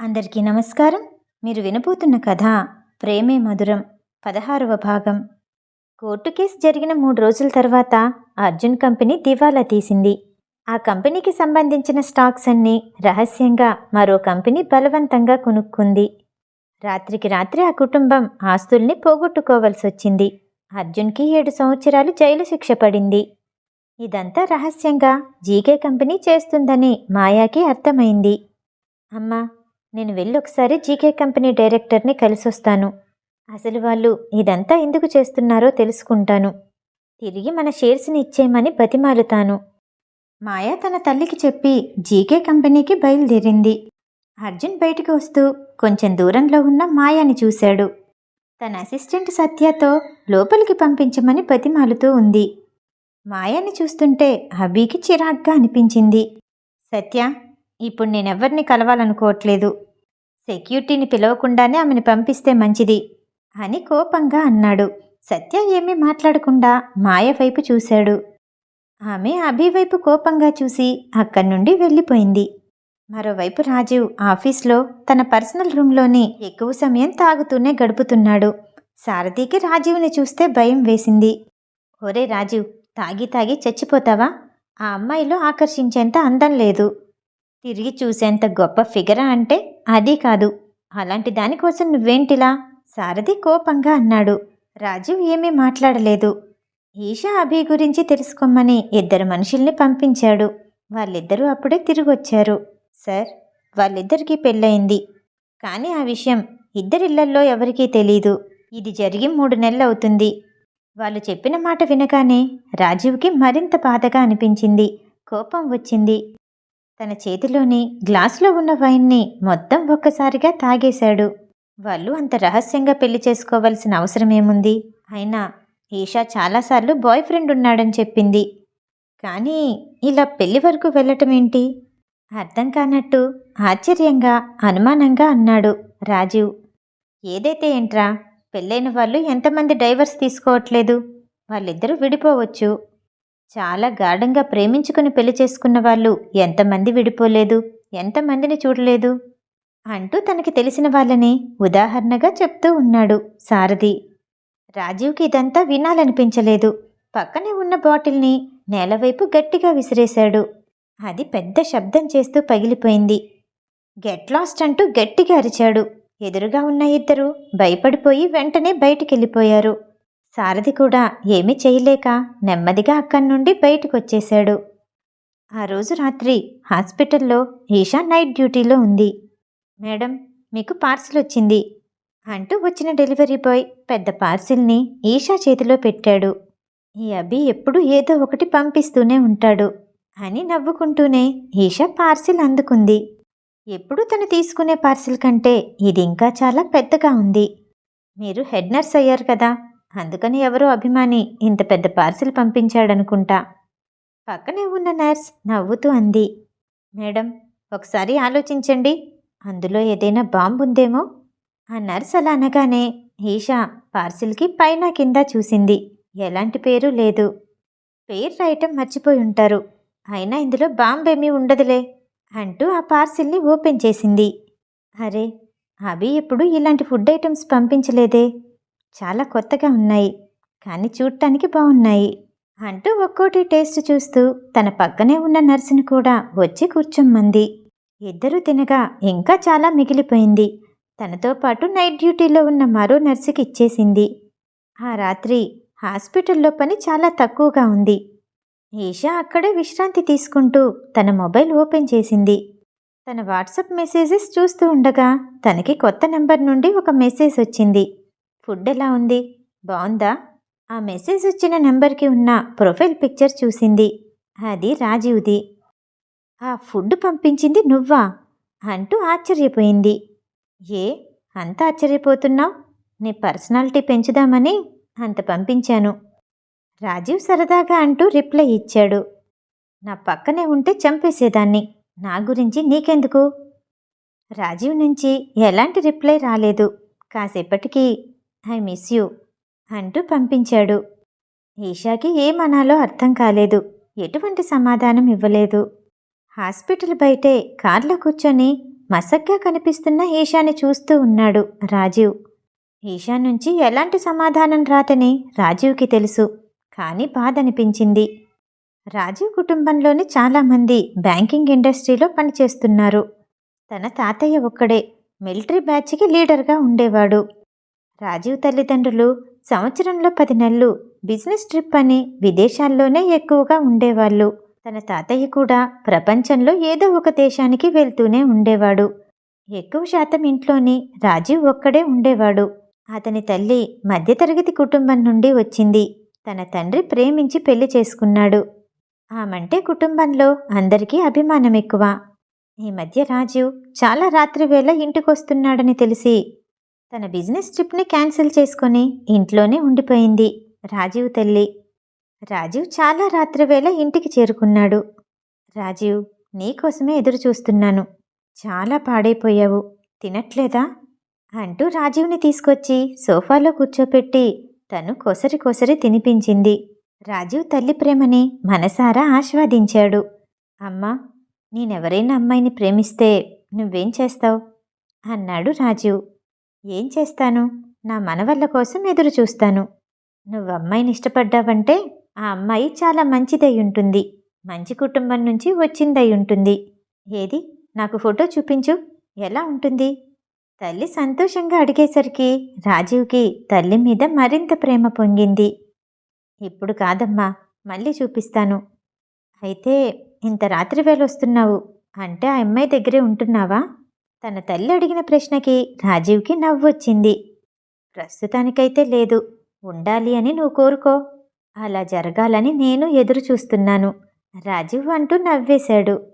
అందరికీ నమస్కారం. మీరు వినబోతున్న కథ ప్రేమే మధురం పదహారవ భాగం. కోర్టు కేసు జరిగిన మూడు రోజుల తర్వాత అర్జున్ కంపెనీ దివాలా తీసింది. ఆ కంపెనీకి సంబంధించిన స్టాక్స్ అన్నీ రహస్యంగా మరో కంపెనీ బలవంతంగా కొనుక్కుంది. రాత్రికి రాత్రి ఆ కుటుంబం ఆస్తుల్ని పోగొట్టుకోవాల్సి వచ్చింది. అర్జున్కి ఏడు సంవత్సరాలు జైలు శిక్ష పడింది. ఇదంతా రహస్యంగా జీకే కంపెనీ చేస్తుందని మాయాకి అర్థమైంది. అమ్మా నేను వెళ్ళి ఒకసారి జీకే కంపెనీ డైరెక్టర్ని కలిసొస్తాను. అసలు వాళ్ళు ఇదంతా ఎందుకు చేస్తున్నారో తెలుసుకుంటాను. తిరిగి మన షేర్స్ని ఇచ్చేయమని బతిమాలుతాను. మాయా తన తల్లికి చెప్పి జీకే కంపెనీకి బయలుదేరింది. అర్జున్ బయటకు వస్తూ కొంచెం దూరంలో ఉన్న మాయాని చూశాడు. తన అసిస్టెంట్ సత్యతో లోపలికి పంపించమని బతిమాలుతూ ఉంది. మాయాని చూస్తుంటే అబీకి చిరాగ్గా అనిపించింది. సత్య ఇప్పుడు నేనెవ్వరిని కలవాలనుకోవట్లేదు. సెక్యూరిటీని పిలవకుండానే ఆమెను పంపిస్తే మంచిది అని కోపంగా అన్నాడు. సత్య ఏమీ మాట్లాడకుండా మాయ వైపు చూశాడు. ఆమె అభివైపు కోపంగా చూసి అక్కడి నుండి వెళ్ళిపోయింది. మరోవైపు రాజీవ్ ఆఫీస్లో తన పర్సనల్ రూమ్లోని ఎక్కువ సమయం తాగుతూనే గడుపుతున్నాడు. సారథికి రాజీవ్ని చూస్తే భయం వేసింది. ఒరే రాజీవ్ తాగి తాగి చచ్చిపోతావా? ఆ అమ్మాయిలో ఆకర్షించేంత అందం లేదు. తిరిగి చూసేంత గొప్ప ఫిగరా అంటే అది కాదు. అలాంటి దానికోసం నువ్వేంటిలా? సారథి కోపంగా అన్నాడు. రాజీవ్ ఏమీ మాట్లాడలేదు. ఈషా అభి గురించి తెలుసుకోమని ఇద్దరు మనుషుల్ని పంపించాడు. వాళ్ళిద్దరూ అప్పుడే తిరిగొచ్చారు. సార్ వాళ్ళిద్దరికీ పెళ్ళయింది. కానీ ఆ విషయం ఇద్దరిళ్ళల్లో ఎవరికీ తెలీదు. ఇది జరిగి మూడు నెలలు అవుతుంది వాళ్ళు చెప్పిన మాట వినగానే రాజీవ్కి మరింత బాధగా అనిపించింది. కోపం వచ్చింది. తన చేతిలోని గ్లాసులో ఉన్న వైన్ని మొత్తం ఒక్కసారిగా తాగేశాడు. వాళ్ళు అంత రహస్యంగా పెళ్ళి చేసుకోవాల్సిన అవసరమేముంది? అయినా ఈషా చాలాసార్లు బాయ్ ఫ్రెండ్ ఉన్నాడని చెప్పింది. కానీ ఇలా పెళ్ళి వరకు వెళ్ళటం ఏంటి అర్థం కానట్టు ఆశ్చర్యంగా అనుమానంగా అన్నాడు రాజీవ్. ఏదైతే ఏంట్రా? పెళ్ళైన వాళ్ళు ఎంతమంది డైవర్స్ తీసుకోవట్లేదు? వాళ్ళిద్దరూ విడిపోవచ్చు. చాలా గాఢంగా ప్రేమించుకుని పెళ్ళి చేసుకున్న వాళ్ళు ఎంతమంది విడిపోలేదు ఎంతమందిని చూడలేదు అంటూ తనకి తెలిసిన వాళ్ళని ఉదాహరణగా చెప్తూ ఉన్నాడు సారథి. రాజీవ్కి ఇదంతా వినాలనిపించలేదు. పక్కనే ఉన్న బాటిల్ని నేలవైపు గట్టిగా విసిరేశాడు. అది పెద్ద శబ్దం చేస్తూ పగిలిపోయింది. గెట్ లాస్ట్ అంటూ గట్టిగా అరిచాడు. ఎదురుగా ఉన్న ఇద్దరు భయపడిపోయి వెంటనే బయటికెళ్ళిపోయారు. సారథి కూడా ఏమీ చేయలేక నెమ్మదిగా అక్కడి నుండి బయటకొచ్చేశాడు. ఆ రోజు రాత్రి హాస్పిటల్లో ఈషా నైట్ డ్యూటీలో ఉంది. మేడం మీకు పార్సిల్ వచ్చింది. అంటూ వచ్చిన డెలివరీ బాయ్ పెద్ద పార్సిల్ని ఈషా చేతిలో పెట్టాడు. ఈ అభి ఎప్పుడూ ఏదో ఒకటి పంపిస్తూనే ఉంటాడు అని నవ్వుకుంటూనే ఈషా పార్సిల్ అందుకుంది. ఎప్పుడు తను తీసుకునే పార్సిల్ కంటే ఇది ఇంకా చాలా పెద్దగా ఉంది. మీరు హెడ్ నర్స్ అయ్యారు కదా అందుకని ఎవరో అభిమాని ఇంత పెద్ద పార్సిల్ పంపించాడనుకుంటా. పక్కనే ఉన్న నర్స్ నవ్వుతూ అంది. మేడం ఒకసారి ఆలోచించండి. అందులో ఏదైనా బాంబు ఉందేమో? ఆ నర్స్ అలా అనగానే ఈషా పార్సిల్కి పైన కింద చూసింది. ఎలాంటి పేరు లేదు. పేరు రాయటం మర్చిపోయి ఉంటారు. అయినా ఇందులో బాంబేమీ ఉండదులే అంటూ ఆ పార్సిల్ని ఓపెన్ చేసింది. అరే అభి ఎప్పుడు ఇలాంటి ఫుడ్ ఐటమ్స్ పంపించలేదే? చాలా కొత్తగా ఉన్నాయి కానీ చూడటానికి బాగున్నాయి అంటూ ఒక్కోటి టేస్ట్ చూస్తూ తన పక్కనే ఉన్న నర్సుని కూడా వచ్చి కూర్చోమ్మంది ఇద్దరూ తినగా ఇంకా చాలా మిగిలిపోయింది. తనతో పాటు నైట్ డ్యూటీలో ఉన్న మరో నర్సుకి ఇచ్చేసింది. ఆ రాత్రి హాస్పిటల్లో పని చాలా తక్కువగా ఉంది. ఈషా అక్కడే విశ్రాంతి తీసుకుంటూ తన మొబైల్ ఓపెన్ చేసింది. తన వాట్సాప్ మెసేజెస్ చూస్తూ ఉండగా తనకి కొత్త నెంబర్ నుండి ఒక మెసేజ్ వచ్చింది. ఫుడ్ ఎలా ఉంది? బాగుందా ఆ మెసేజ్ వచ్చిన నెంబర్కి ఉన్న ప్రొఫైల్ పిక్చర్ చూసింది. అది రాజీవ్ది. ఆ ఫుడ్ పంపించింది నువ్వా? అంటూ ఆశ్చర్యపోయింది. ఏ? అంత ఆశ్చర్యపోతున్నావు? నీ పర్సనాలిటీ పెంచుదామని అంత పంపించాను. రాజీవ్ సరదాగా అంటూ రిప్లై ఇచ్చాడు. నా పక్కనే ఉంటే చంపేసేదాన్ని. నా గురించి నీకెందుకు? రాజీవ్ నుంచి ఎలాంటి రిప్లై రాలేదు. కాసేపటికి ఐ మిస్ యూ అంటూ పంపించాడు. ఈషాకి ఏమనాలో అర్థం కాలేదు. ఎటువంటి సమాధానం ఇవ్వలేదు. హాస్పిటల్ బయటే కార్లో కూర్చొని మసగ్గా కనిపిస్తున్న ఈషాని చూస్తూ ఉన్నాడు రాజీవ్. ఈషా నుంచి ఎలాంటి సమాధానం రాదని రాజీవ్కి తెలుసు కానీ బాధ అనిపించింది రాజీవ్ కుటుంబంలోని చాలామంది బ్యాంకింగ్ ఇండస్ట్రీలో పనిచేస్తున్నారు. తన తాతయ్య ఒక్కడే మిలిటరీ బ్యాచ్కి లీడర్గా ఉండేవాడు. రాజీవ్ తల్లిదండ్రులు సంవత్సరంలో పది నెలలు బిజినెస్ ట్రిప్ అని విదేశాల్లోనే ఎక్కువగా ఉండేవాళ్ళు. తన తాతయ్య కూడా ప్రపంచంలో ఏదో ఒక దేశానికి వెళ్తూనే ఉండేవాడు. ఎక్కువ శాతం ఇంట్లోని రాజీవ్ ఒక్కడే ఉండేవాడు. అతని తల్లి మధ్యతరగతి కుటుంబం నుండి వచ్చింది. తన తండ్రి ప్రేమించి పెళ్ళి చేసుకున్నాడు. ఆమంటే కుటుంబంలో అందరికీ అభిమానం ఎక్కువ ఈ మధ్య రాజీవ్ చాలా రాత్రివేళ ఇంటికొస్తున్నాడని తెలిసి తన బిజినెస్ ట్రిప్ని క్యాన్సిల్ చేసుకొని ఇంట్లోనే ఉండిపోయింది రాజీవ్ తల్లి. రాజీవ్ చాలా రాత్రివేళ ఇంటికి చేరుకున్నాడు. రాజీవ్ నీకోసమే ఎదురు చూస్తున్నాను చాలా పాడైపోయావు. తినట్లేదా? అంటూ రాజీవ్ని తీసుకొచ్చి సోఫాలో కూర్చోపెట్టి తను కొసరి కొసరి తినిపించింది. రాజీవ్ తల్లి ప్రేమని మనసారా ఆస్వాదించాడు. అమ్మా నేనెవరైనా అమ్మాయిని ప్రేమిస్తే నువ్వేం చేస్తావు? అన్నాడు రాజీవ్. ఏం చేస్తాను? నా మనవళ్ళ కోసం ఎదురు చూస్తాను. నువ్వు అమ్మాయిని ఇష్టపడ్డావంటే ఆ అమ్మాయి చాలా మంచిదై ఉంటుంది. మంచి కుటుంబం నుంచి వచ్చిందై ఉంటుంది. ఏది? నాకు ఫోటో చూపించు. ఎలా ఉంటుంది? తల్లి సంతోషంగా అడిగేసరికి రాజీవ్కి తల్లి మీద మరింత ప్రేమ పొంగింది. ఇప్పుడు కాదమ్మా మళ్ళీ చూపిస్తాను. అయితే ఇంత రాత్రి వేళ వస్తున్నావు. అంటే ఆ అమ్మాయి దగ్గరే ఉంటున్నావా? తన తల్లి అడిగిన ప్రశ్నకి రాజీవ్కి నవ్వొచ్చింది. ప్రస్తుతానికైతే లేదు. ఉండాలి అని నువ్వు కోరుకో. అలా జరగాలని నేను ఎదురు చూస్తున్నాను రాజీవ్ అంటూ నవ్వేశాడు.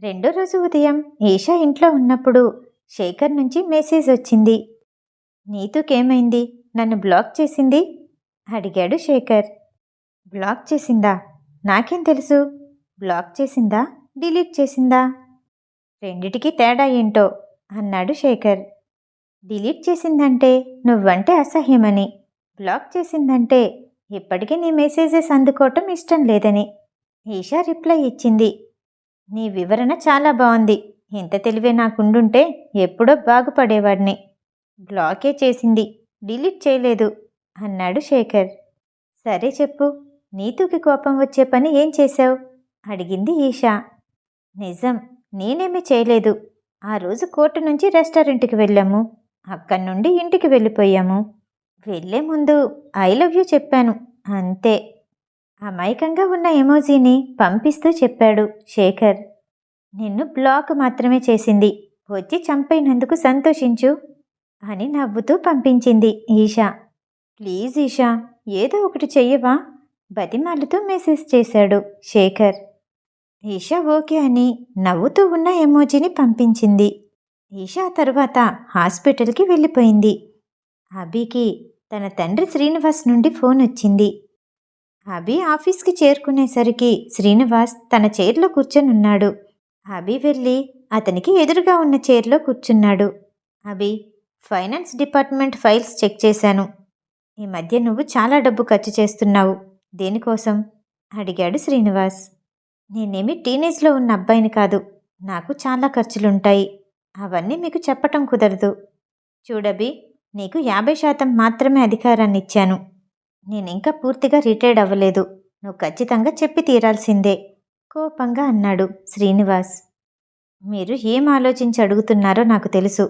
రెండో రోజు ఉదయం ఈషా ఇంట్లో ఉన్నప్పుడు శేఖర్ నుంచి మెసేజ్ వచ్చింది. నీతుకేమైంది? నన్ను బ్లాక్ చేసింది? అడిగాడు శేఖర్. బ్లాక్ చేసిందా? నాకేం తెలుసు? బ్లాక్ చేసిందా? డిలీట్ చేసిందా? రెండిటికి తేడా ఏంటో అన్నాడు శేఖర్. డిలీట్ చేసిందంటే నువ్వంటే అసహ్యమని బ్లాక్ చేసిందంటే ఇప్పటికీ నీ మెసేజెస్ అందుకోవటం ఇష్టం లేదని ఈషా రిప్లై ఇచ్చింది. నీ వివరణ చాలా బాగుంది. ఇంత తెలివే నాకుండుంటే ఎప్పుడో బాగుపడేవాడిని. బ్లాకే చేసింది. డిలీట్ చేయలేదు అన్నాడు శేఖర్. సరే చెప్పు నీతుకి కోపం వచ్చే పని ఏం చేశావు? అడిగింది ఈషా. నిజం నేనేమీ చేయలేదు. ఆ రోజు కోర్టు నుంచి రెస్టారెంట్కి వెళ్ళాము. అక్కడి నుండి ఇంటికి వెళ్ళిపోయాము. వెళ్ళే ముందు ఐ లవ్ యూ చెప్పాను. అంతే. అమాయకంగా ఉన్న ఎమోజీని పంపిస్తూ చెప్పాడు శేఖర్. నిన్ను బ్లాక్ మాత్రమే చేసింది. వచ్చి చంపైనందుకు సంతోషించు అని నవ్వుతూ పంపించింది ఈషా. ప్లీజ్ ఈషా ఏదో ఒకటి చెయ్యవా? బతిమాలుతూ మెసేజ్ చేశాడు శేఖర్. ఈషా ఓకే అని నవ్వుతూ ఉన్న ఎమోజీని పంపించింది. ఈషా తరువాత హాస్పిటల్కి వెళ్ళిపోయింది. అభికి తన తండ్రి శ్రీనివాస్ నుండి ఫోన్ వచ్చింది. అభి ఆఫీస్కి చేరుకునేసరికి శ్రీనివాస్ తన చైర్లో కూర్చొనున్నాడు. అభి వెళ్ళి అతనికి ఎదురుగా ఉన్న చైర్లో కూర్చున్నాడు. Abhi finance department files check చేశాను. ఈ మధ్య నువ్వు చాలా డబ్బు ఖర్చు చేస్తున్నావు. దేనికోసం? అడిగాడు శ్రీనివాస్. నేనేమి టీనేజ్లో ఉన్న అబ్బాయిని కాదు. నాకు చాలా ఖర్చులుంటాయి. అవన్నీ మీకు చెప్పటం కుదరదు. చూడబి నీకు యాభై శాతం మాత్రమే అధికారాన్ని ఇచ్చాను. నేను ఇంకా పూర్తిగా రిటైర్డ్ అవ్వలేదు. నువ్వు ఖచ్చితంగా చెప్పి తీరాల్సిందే. కోపంగా అన్నాడు శ్రీనివాస్. మీరు ఏం ఆలోచించి అడుగుతున్నారో నాకు తెలుసు.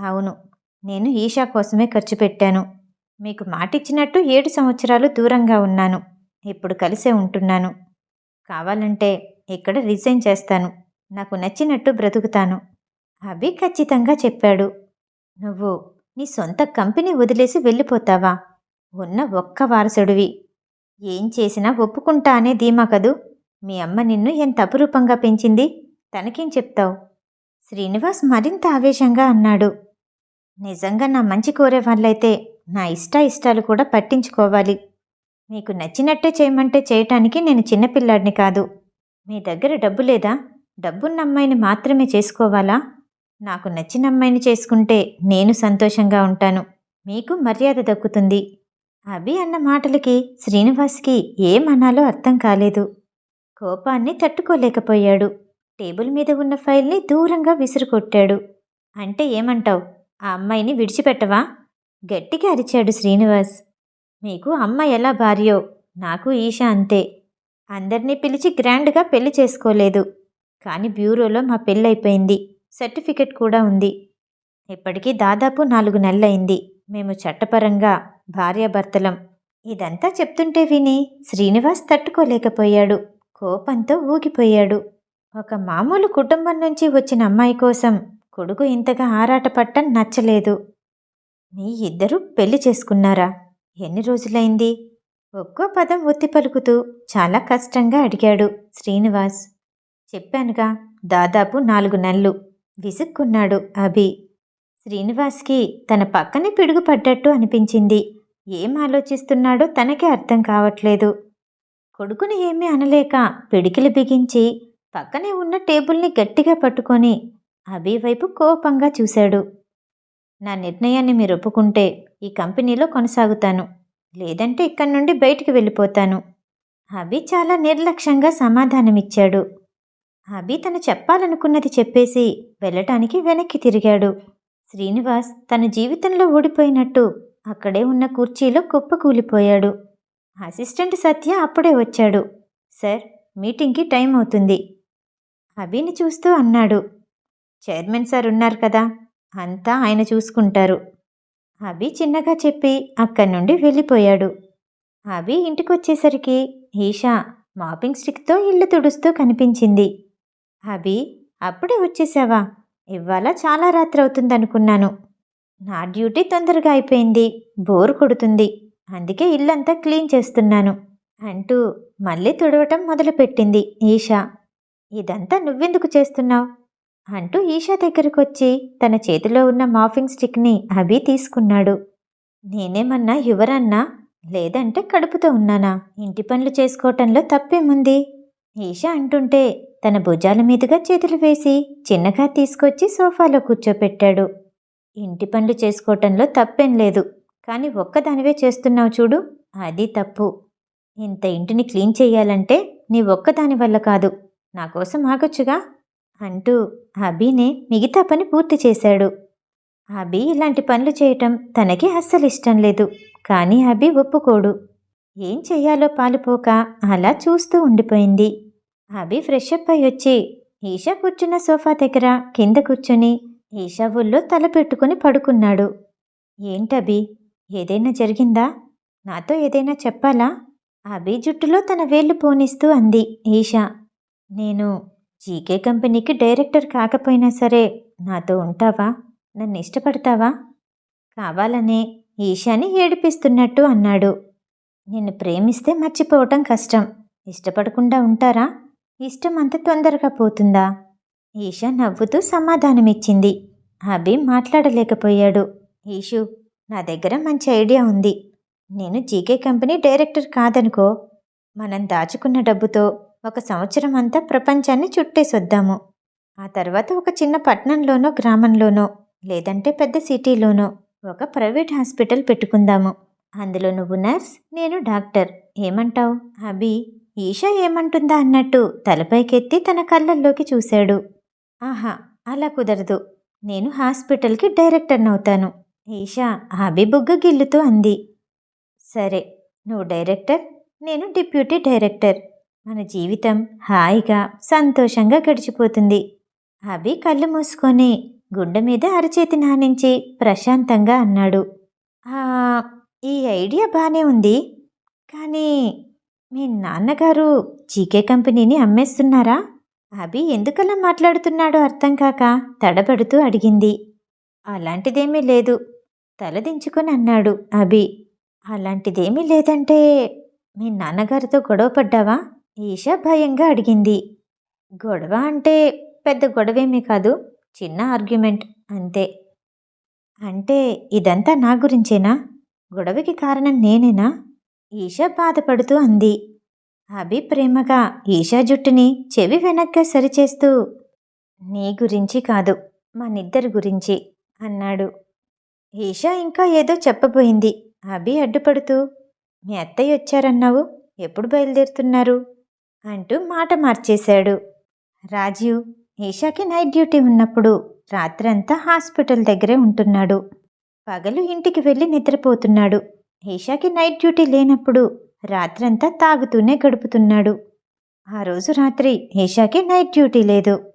అవును నేను ఈషా కోసమే ఖర్చు పెట్టాను. మీకు మాటిచ్చినట్టు ఏడు సంవత్సరాలు దూరంగా ఉన్నాను. ఇప్పుడు కలిసే ఉంటున్నాను. కావాలంటే ఇక్కడ రిజైన్ చేస్తాను. నాకు నచ్చినట్టు బ్రతుకుతాను. అభి ఖచ్చితంగా చెప్పాడు. నువ్వు నీ సొంత కంపెనీ వదిలేసి వెళ్ళిపోతావా? ఉన్న ఒక్క వారసుడివి. ఏం చేసినా ఒప్పుకుంటా అనే ధీమా కదూ? మీ అమ్మ నిన్ను ఎంత అపురూపంగా పెంచింది? తనకేం చెప్తావు? శ్రీనివాస్ మరింత ఆవేశంగా అన్నాడు. నిజంగా నా మంచి కోరే వాళ్ళైతే నా ఇష్ట ఇష్టాలు కూడా పట్టించుకోవాలి. మీకు నచ్చినట్టే చేయమంటే చేయటానికి నేను చిన్నపిల్లాడిని కాదు. మీ దగ్గర డబ్బు లేదా? డబ్బున్న అమ్మాయిని మాత్రమే చేసుకోవాలా? నాకు నచ్చిన అమ్మాయిని చేసుకుంటే నేను సంతోషంగా ఉంటాను. మీకు మర్యాద దక్కుతుంది. అభి అన్న మాటలకి శ్రీనివాస్కి ఏమనాలో అర్థం కాలేదు. కోపాన్ని తట్టుకోలేకపోయాడు. టేబుల్ మీద ఉన్న ఫైల్ని దూరంగా విసురుకొట్టాడు. అంటే ఏమంటావు? ఆ అమ్మాయిని విడిచిపెట్టవా? గట్టిగా అరిచాడు శ్రీనివాస్. మీకు అమ్మ ఎలా భార్యో? నాకు ఈషా అంతే. అందరినీ పిలిచి గ్రాండ్గా పెళ్ళి చేసుకోలేదు. కానీ బ్యూరోలో మా పెళ్ళైపోయింది సర్టిఫికెట్ కూడా ఉంది. ఇప్పటికీ దాదాపు నాలుగు నెలలైంది మేము చట్టపరంగా భార్యాభర్తలం. ఇదంతా చెప్తుంటే విని శ్రీనివాస్ తట్టుకోలేకపోయాడు. కోపంతో ఊగిపోయాడు. ఒక మామూలు కుటుంబం నుంచి వచ్చిన అమ్మాయి కోసం కొడుకు ఇంతగా ఆరాటపట్టం నచ్చలేదు. మీ ఇద్దరూ పెళ్ళి చేసుకున్నారా? ఎన్ని రోజులైంది? ఒక్కో పదం ఒత్తి పలుకుతూ చాలా కష్టంగా అడిగాడు శ్రీనివాస్. చెప్పానుగా దాదాపు నాలుగు నెలలు విసుక్కున్నాడు అభి. శ్రీనివాస్కి తన పక్కనే పిడుగుపడ్డట్టు అనిపించింది. ఏం ఆలోచిస్తున్నాడో తనకే అర్థం కావట్లేదు. కొడుకుని ఏమీ అనలేక పిడికిలు బిగించి పక్కనే ఉన్న టేబుల్ని గట్టిగా పట్టుకొని అభి వైపు కోపంగా చూశాడు. నా నిర్ణయాన్ని మీరు ఒప్పుకుంటే ఈ కంపెనీలో కొనసాగుతాను. లేదంటే ఇక్కడి నుండి బయటికి వెళ్ళిపోతాను. అభి చాలా నిర్లక్ష్యంగా సమాధానమిచ్చాడు. అభి తను చెప్పాలనుకున్నది చెప్పేసి వెళ్ళటానికి వెనక్కి తిరిగాడు. శ్రీనివాస్ తన జీవితంలో ఓడిపోయినట్టు అక్కడే ఉన్న కుర్చీలో కుప్పకూలిపోయాడు అసిస్టెంట్ సత్య అప్పుడే వచ్చాడు. సార్ మీటింగ్కి టైం అవుతుంది. అభిని చూస్తూ అన్నాడు. చైర్మన్ సార్ ఉన్నారు కదా అంతా ఆయన చూసుకుంటారు. అభి చిన్నగా చెప్పి అక్కడి నుండి వెళ్ళిపోయాడు. అభి ఇంటికొచ్చేసరికి ఈషా మాపింగ్ స్టిక్తో ఇల్లు తుడుస్తూ కనిపించింది. అభి అప్పుడే వచ్చేసావా? ఇవాళ చాలా రాత్రి అవుతుందనుకున్నాను నా డ్యూటీ తొందరగా అయిపోయింది బోర్ కొడుతుంది అందుకే ఇల్లంతా క్లీన్ చేస్తున్నాను అంటూ మళ్ళీ తుడవటం మొదలుపెట్టింది ఈషా. ఇదంతా నువ్వెందుకు చేస్తున్నావు? అంటూ ఈషా దగ్గరకు వచ్చి తన చేతిలో ఉన్న మాఫింగ్ స్టిక్ని అభి తీసుకున్నాడు. నేనేమన్నా యువరన్నా? లేదంటే కడుపుతో ఉన్నానా? ఇంటి పనులు చేసుకోవటంలో తప్పేముంది? ఈషా అంటుంటే తన భుజాల మీదుగా చేతులు వేసి చిన్నగా తీసుకొచ్చి సోఫాలో కూర్చోపెట్టాడు. ఇంటి పనులు చేసుకోవటంలో తప్పేం లేదు. కానీ ఒక్కదానివే చేస్తున్నావు చూడు. అది తప్పు. ఇంత ఇంటిని క్లీన్ చేయాలంటే నీ ఒక్కదాని వల్ల కాదు. నా కోసం ఆగొచ్చుగా. అంటూ అభినే మిగతా పని పూర్తి చేశాడు. అభి ఇలాంటి పనులు చేయటం తనకి అస్సలు ఇష్టం లేదు కానీ అభి ఒప్పుకోడు. ఏం చెయ్యాలో పాలుపోక అలా చూస్తూ ఉండిపోయింది. అభి ఫ్రెష్ అప్ అయి వచ్చి ఈషా కూర్చున్న సోఫా దగ్గర కింద కూర్చొని ఈషా ఊళ్ళో తల పెట్టుకుని పడుకున్నాడు. ఏంటభి ఏదైనా జరిగిందా? నాతో ఏదైనా చెప్పాలా? అభి జుట్టులో తన వేళ్ళు పోనిస్తూ అంది ఈషా. నేను జీకే కంపెనీకి డైరెక్టర్ కాకపోయినా సరే నాతో ఉంటావా? నన్ను ఇష్టపడతావా? కావాలనే ఈశాని ఏడిపిస్తున్నట్టు అన్నాడు. నిన్ను ప్రేమిస్తే మర్చిపోవటం కష్టం. ఇష్టపడకుండా ఉంటారా? ఇష్టం అంత తొందరగా పోతుందా? ఈషా నవ్వుతూ సమాధానమిచ్చింది. అభి మాట్లాడలేకపోయాడు. ఈషు నా దగ్గర మంచి ఐడియా ఉంది. నేను జీకే కంపెనీ డైరెక్టర్ కాదనుకో మనం దాచుకున్న డబ్బుతో ఒక సంవత్సరం అంతా ప్రపంచాన్ని చుట్టేసొద్దాము. ఆ తర్వాత ఒక చిన్న పట్టణంలోనో గ్రామంలోనో లేదంటే పెద్ద సిటీలోనో ఒక ప్రైవేట్ హాస్పిటల్ పెట్టుకుందాము. అందులో నువ్వు నర్స్ నేను డాక్టర్. ఏమంటావు? అభి ఈషా ఏమంటుందా అన్నట్టు తలపైకెత్తి తన కళ్ళల్లోకి చూశాడు. ఆహా అలా కుదరదు. నేను హాస్పిటల్కి డైరెక్టర్నవుతాను ఈషా అభి బుగ్గ గిల్లుతూ అంది. సరే నువ్వు డైరెక్టర్ నేను డిప్యూటీ డైరెక్టర్. మన జీవితం హాయిగా సంతోషంగా గడిచిపోతుంది. అభి కళ్ళు మూసుకొని గుండె మీద అరచేతి నానించి ప్రశాంతంగా అన్నాడు. ఈ ఐడియా బాగానే ఉంది. కానీ మీ నాన్నగారు జీకే కంపెనీని అమ్మేస్తున్నారా? అభి ఎందుకలా మాట్లాడుతున్నాడో అర్థం కాక తడబడుతూ అడిగింది. అలాంటిదేమీ లేదు. తలదించుకొని అన్నాడు అభి. అలాంటిదేమీ లేదంటే మీ నాన్నగారితో గొడవ పడ్డావా? ఈషా భయంగా అడిగింది. గొడవ అంటే పెద్ద గొడవేమీ కాదు చిన్న ఆర్గ్యుమెంట్ అంతే. అంటే ఇదంతా నా గురించేనా? గొడవకి కారణం నేనేనా? ఈషా బాధపడుతూ అంది. అభి ప్రేమగా ఈషా జుట్టుని చెవి వెనక్గా సరిచేస్తూ నీ గురించి కాదు మనిద్దరి గురించి అన్నాడు. ఈషా ఇంకా ఏదో చెప్పబోయింది. అభి అడ్డుపడుతూ మీ అత్తయ్య వచ్చారన్నావు? ఎప్పుడు బయలుదేరుతున్నారు? అంటూ మాట మార్చేశాడు. రాజీవ్ ఈషాకి నైట్ డ్యూటీ ఉన్నప్పుడు రాత్రంతా హాస్పిటల్ దగ్గరే ఉంటున్నాడు. పగలు ఇంటికి వెళ్ళి నిద్రపోతున్నాడు. ఈషాకి నైట్ డ్యూటీ లేనప్పుడు రాత్రంతా తాగుతూనే గడుపుతున్నాడు. ఆ రోజు రాత్రి ఈషాకి నైట్ డ్యూటీ లేదు.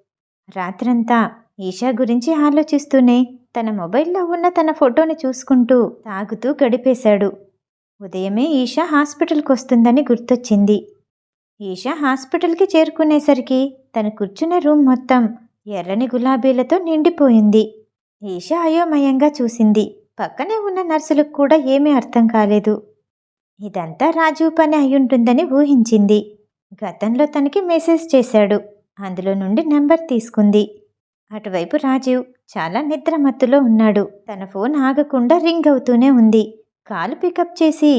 రాత్రంతా ఈషా గురించి ఆలోచిస్తూనే తన మొబైల్లో ఉన్న తన ఫోటోని చూసుకుంటూ తాగుతూ గడిపేశాడు. ఉదయమే ఈషా హాస్పిటల్కి వస్తుందని గుర్తొచ్చింది. ఈషా హాస్పిటల్కి చేరుకునేసరికి తను కూర్చున్న రూమ్ మొత్తం ఎర్రని గులాబీలతో నిండిపోయింది. ఈషా అయోమయంగా చూసింది. పక్కనే ఉన్న నర్సులకు కూడా ఏమీ అర్థం కాలేదు. ఇదంతా రాజు పని అయ్యుంటుందని ఊహించింది. గతంలో తనకి మెసేజ్ చేశాడు. అందులో నుండి నెంబర్ తీసుకుంది. అటువైపు రాజీవ్ చాలా నిద్రమత్తులో ఉన్నాడు. తన ఫోన్ ఆగకుండా రింగ్ అవుతూనే ఉంది. కాలు పికప్ చేసి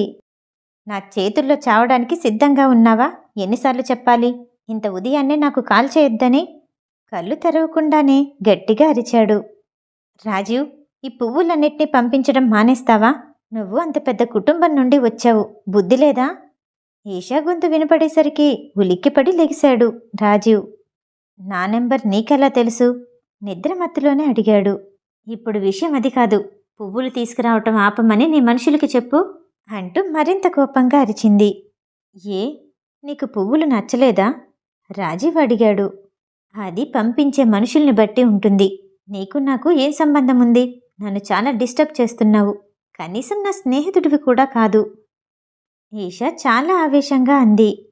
నా చేతుల్లో చావడానికి సిద్ధంగా ఉన్నావా? ఎన్నిసార్లు చెప్పాలి? ఇంత ఉదయాన్నే నాకు కాల్ చేయొద్దని? కళ్ళు తెరవకుండానే గట్టిగా అరిచాడు. రాజీవ్ ఈ పువ్వులన్నిటినీ పంపించడం మానేస్తావా? నువ్వు అంత పెద్ద కుటుంబం నుండి వచ్చావు. బుద్ధి లేదా? ఈషా గొంతు వినపడేసరికి ఉలిక్కిపడి లెగిశాడు రాజీవ్. నా నెంబర్ నీకెలా తెలుసు? నిద్రమత్తులోనే అడిగాడు. ఇప్పుడు విషయం అది కాదు. పువ్వులు తీసుకురావటం ఆపమని నీ మనుషులకి చెప్పు అంటూ మరింత కోపంగా అరిచింది. ఏ? నీకు పువ్వులు నచ్చలేదా? రాజీవ్ అడిగాడు. అది పంపించే మనుషుల్ని బట్టి ఉంటుంది. నీకు నాకు ఏం సంబంధం ఉంది? నన్ను చాలా డిస్టర్బ్ చేస్తున్నావు. కనీసం నా స్నేహితుడివి కూడా కాదు. ఈషా చాలా ఆవేశంగా అంది.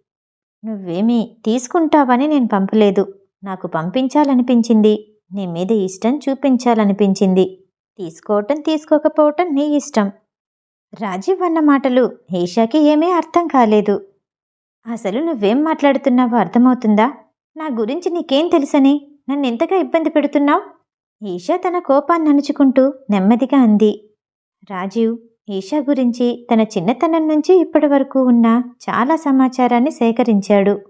నువ్వేమీ తీసుకుంటావని నేను పంపలేదు. నాకు పంపించాలనిపించింది. నీ మీద ఇష్టం చూపించాలనిపించింది. తీసుకోవటం తీసుకోకపోవటం నీ ఇష్టం. రాజీవ్ అన్న మాటలు ఈషాకి ఏమీ అర్థం కాలేదు. అసలు నువ్వేం మాట్లాడుతున్నావో అర్థమవుతుందా? నా గురించి నీకేం తెలుసని? నన్ను ఎంతగా ఇబ్బంది పెడుతున్నావు? ఈషా తన కోపాన్ని అణుచుకుంటూ నెమ్మదిగా అంది. రాజీవ్ ఈషా గురించి తన చిన్నతనం నుంచి ఇప్పటి వరకు ఉన్న చాలా సమాచారాన్ని సేకరించాడు.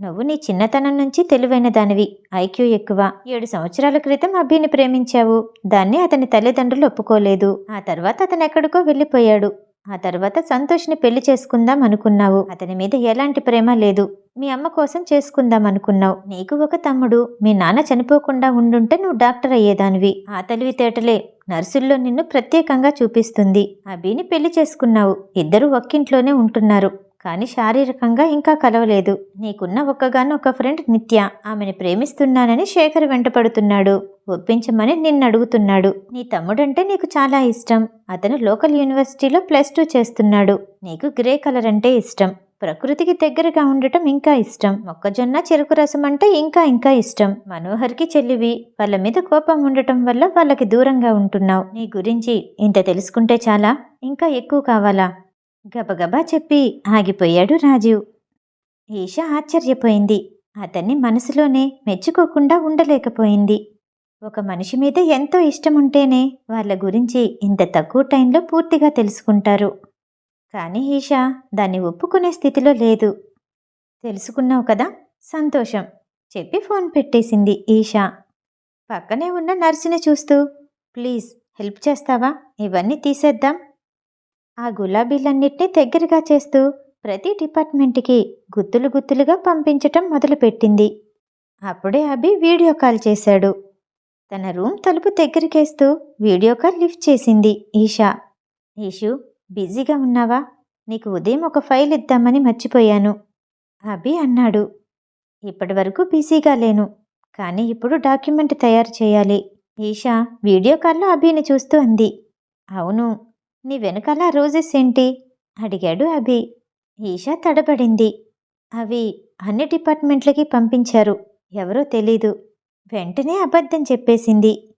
నువ్వు నీ చిన్నతనం నుంచి తెలివైన దానివి ఐక్యూ ఎక్కువ. ఏడు సంవత్సరాల క్రితం అభిని ప్రేమించావు. దాన్ని అతని తల్లిదండ్రులు ఒప్పుకోలేదు. ఆ తర్వాత అతను ఎక్కడికో వెళ్ళిపోయాడు. ఆ తర్వాత సంతోష్ని పెళ్ళి చేసుకుందాం అనుకున్నావు. అతని మీద ఎలాంటి ప్రేమ లేదు. మీ అమ్మ కోసం చేసుకుందాం అనుకున్నావు. నీకు ఒక తమ్ముడు. మీ నాన్న చనిపోకుండా ఉండుంటే నువ్వు డాక్టర్ అయ్యేదానివి. ఆ తెలివితేటలే నర్సుల్లో నిన్ను ప్రత్యేకంగా చూపిస్తుంది. అభిని పెళ్ళి చేసుకున్నావు. ఇద్దరు ఒక్కింట్లోనే ఉంటున్నారు. కానీ శారీరకంగా ఇంకా కలవలేదు. నీకున్న ఒక్కగాను ఒక ఫ్రెండ్ నిత్య. ఆమెను ప్రేమిస్తున్నానని శేఖర్ వెంటపడుతున్నాడు. ఒప్పించమని నిన్ను అడుగుతున్నాడు నీ తమ్ముడంటే నీకు చాలా ఇష్టం. అతను లోకల్ యూనివర్సిటీలో ప్లస్ టూ చేస్తున్నాడు. నీకు గ్రే కలర్ అంటే ఇష్టం. ప్రకృతికి దగ్గరగా ఉండటం ఇంకా ఇష్టం. మొక్కజొన్న చెరుకు రసం అంటే ఇంకా ఇంకా ఇష్టం. మనోహర్కి చెల్లివి. వాళ్ళ మీద కోపం ఉండటం వల్ల వాళ్ళకి దూరంగా ఉంటున్నావు. నీ గురించి ఇంత తెలుసుకుంటే చాలా? ఇంకా ఎక్కువ కావాలా? గబగబా చెప్పి ఆగిపోయాడు రాజీవ్. ఈష ఆశ్చర్యపోయింది. అతన్ని మనసులోనే మెచ్చుకోకుండా ఉండలేకపోయింది. ఒక మనిషి మీద ఎంతో ఇష్టం ఉంటేనే వాళ్ళ గురించి ఇంత తక్కువ టైంలో పూర్తిగా తెలుసుకుంటారు. కానీ ఈషా దాన్ని ఒప్పుకునే స్థితిలో లేదు. తెలుసుకున్నావు కదా? సంతోషం. చెప్పి ఫోన్ పెట్టేసింది ఈషా. పక్కనే ఉన్న నర్సుని చూస్తూ ప్లీజ్ హెల్ప్ చేస్తావా? ఇవన్నీ తీసేద్దాం. ఆ గులాబీలన్నిటినీ దగ్గరగా చేస్తూ ప్రతి డిపార్ట్మెంట్కి గుత్తులు గుత్తులుగా పంపించటం మొదలుపెట్టింది. అప్పుడే అభి వీడియో కాల్ చేశాడు. తన రూమ్ తలుపు దగ్గరికేస్తూ వీడియో కాల్ లిఫ్ట్ చేసింది ఈషా. ఈషు బిజీగా ఉన్నావా? నీకు ఉదయం ఒక ఫైల్ ఇద్దామని మర్చిపోయాను అభి అన్నాడు. ఇప్పటి వరకు బిజీగా లేను కానీ ఇప్పుడు డాక్యుమెంట్ తయారు చేయాలి ఈషా వీడియో కాల్లో అభిని చూస్తూ అంది. అవును నీ వెనకాల రోజెస్ ఏంటి? అడిగాడు అభి. ఈషా తడబడింది. అవి అన్ని డిపార్ట్మెంట్లకి పంపించారు ఎవరో తెలీదు. వెంటనే అబద్ధం చెప్పేసింది.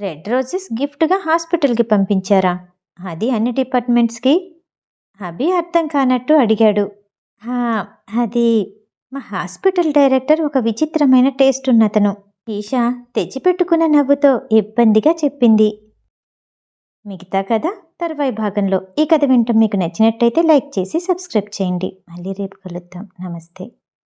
రెడ్ రోజెస్ గిఫ్ట్గా హాస్పిటల్కి పంపించారా? అది అన్ని డిపార్ట్మెంట్స్కి? అభి అర్థం కానట్టు అడిగాడు. "హా, అది మా హాస్పిటల్ డైరెక్టర్ ఒక విచిత్రమైన టేస్ట్ ఉన్నతను. ఈషా తెచ్చిపెట్టుకున్న నవ్వుతో ఇబ్బందిగా చెప్పింది. మిగతా కథ తర్వాయి భాగంలో. ఈ కథ వింటాం మీకు నచ్చినట్టయితే లైక్ చేసి సబ్స్క్రైబ్ చేయండి. మళ్ళీ రేపు కలుద్దాం. నమస్తే.